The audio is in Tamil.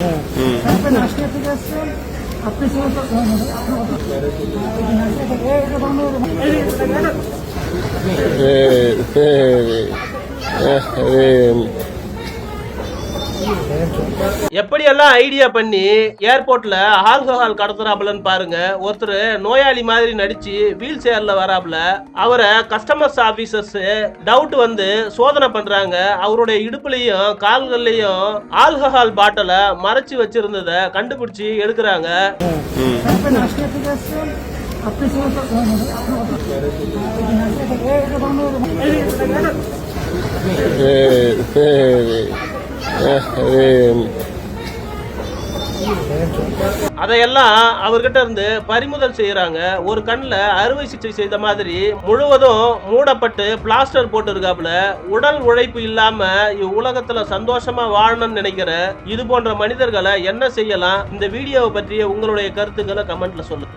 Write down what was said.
আপনি নাচতে থেকে আসছেন எப்படியெல்லாம் ஐடியா பண்ணி ஏர்போர்ட்ல ஆல்கஹால் கடத்துறாப்லன்னு பாருங்க. ஒருத்தர் நோயாளி மாதிரி நடிச்சு வீல் சேர்ல வராப்ல அவரை கஸ்டமர்ஸ் ஆபீசர்ஸ் டவுட் வந்து சோதனை பண்றாங்க. அவருடைய இடுப்புலையும் கால்கள்லயும் ஆல்கஹால் பாட்டில மறைச்சு வச்சிருந்தத கண்டுபிடிச்சு எடுக்கிறாங்க. Hey, hey. அதையெல்லாம் அவர்கிட்ட இருந்து பறிமுதல் செய்யறாங்க ஒரு கண்ணில் அறுவை சிகிச்சை செய்த மாதிரி முழுவதும் மூடப்பட்டு பிளாஸ்டர் போட்டுருக்காப்புல. உடல் உழைப்பு இல்லாம உலகத்துல சந்தோஷமா வாழணும்னு நினைக்கிற இது போன்ற மனிதர்களை என்ன செய்யலாம்? இந்த வீடியோவை பற்றிய உங்களுடைய கருத்துக்களை கமெண்ட்ல சொல்லுங்க.